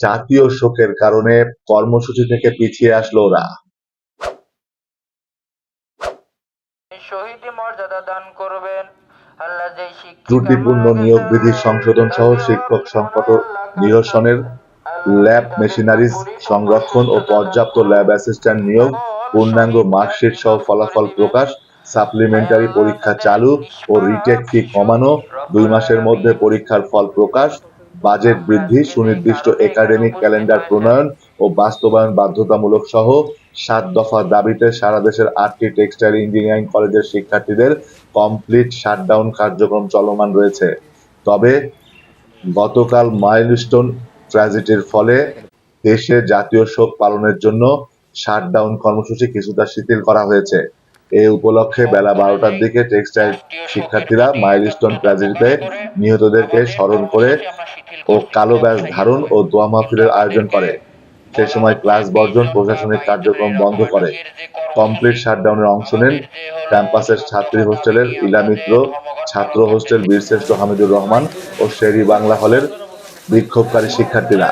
জাতীয় শোকের কারণে কর্মসূচি থেকে পিছিয়ে আসলো ওরা। শহীদ মর্যাদা দান করবেন। আল্লাহ যেই শিক্ষিকা ত্রুটিপূর্ণ নিয়োগ বিধির সংশোধন সহ শিক্ষক সংকট নিরসনের ল্যাব মেশিনারিজ সংরক্ষণ ও পর্যাপ্ত ল্যাব অ্যাসিস্ট্যান্ট নিয়োগ পূর্ণাঙ্গ মার্কশিট সহ ফলাফল প্রকাশ সাপ্লিমেন্টারি পরীক্ষা চালু ও রিটেক ফি কমানো দুই মাসের মধ্যে পরীক্ষার ফল প্রকাশ বাজেট বৃদ্ধি সুনির্দিষ্ট একাডেমিক ক্যালেন্ডার প্রণয়ন ও বাস্তবায়ন বাধ্যতামূলক সহ সাত দফা দাবিতে সারা দেশের আটটি টেক্সটাইল ইঞ্জিনিয়ারিং কলেজের শিক্ষার্থীদের কমপ্লিট শাটডাউন কার্যক্রম চলমান রয়েছে। তবে গতকাল মাইলস্টোন ট্র্যাজেডির ফলে দেশে জাতীয় শোক পালনের জন্য শাটডাউন কর্মসূচি কিছুটা শিথিল করা হয়েছে। এ উপলক্ষে বেলা বারোটার দিকে টেক্সটাইল শিক্ষার্থীরা মাইলস্টোন ট্র্যাজেডিতে নিহতদেরকে স্মরণ করে ও কালো ব্যাজ ধারণ ও দোয়া মাহফিলের আয়োজন করে। সে সময় ক্লাস বর্জন প্রশাসনিক কার্যক্রম বন্ধ করে। কমপ্লিট শাটডাউনের অংশ নেন ক্যাম্পাসের ছাত্রী হোস্টেলের ইলা মিত্র ছাত্র হোস্টেল বীরশ্রেষ্ঠ হামিদুর রহমান ও শেরি বাংলা হলের বিক্ষোভকারী শিক্ষার্থীরা।